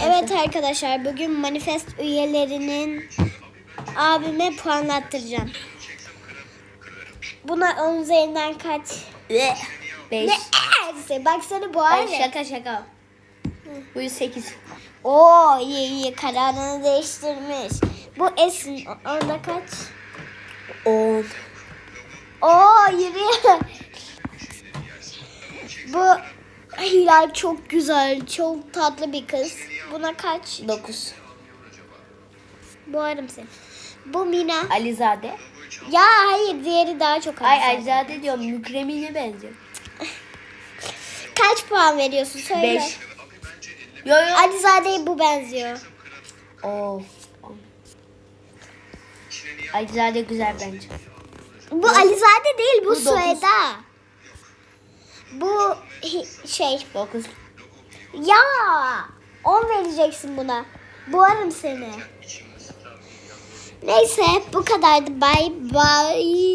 Evet arkadaşlar bugün manifest üyelerinin abime puanlattıracağım. Buna 10 üzerinden kaç? Ve 5. Ne? eksi? Baksana bu Ay aynı. şaka şaka. Bu 108. Oo iyi iyi kararını değiştirmiş. Bu Esin onda kaç? 10. Oo yürüyor. Hilal çok güzel, çok tatlı bir kız. Buna kaç? 9. Boğarım seni. Bu Mina. Alizade. Ya hayır diğeri daha çok Ay güzel. Alizade diyorum. Mükremine benziyor. Kaç puan veriyorsun söyle. 5. Yo yo. Alizade'ye bu benziyor. Of. Alizade güzel bence. Bu Alizade değil bu, Bu dokuz. Sueda. Şey 9. ya 10 vereceksin buna. Boğarım seni. Neyse bu kadardı. Bye bye.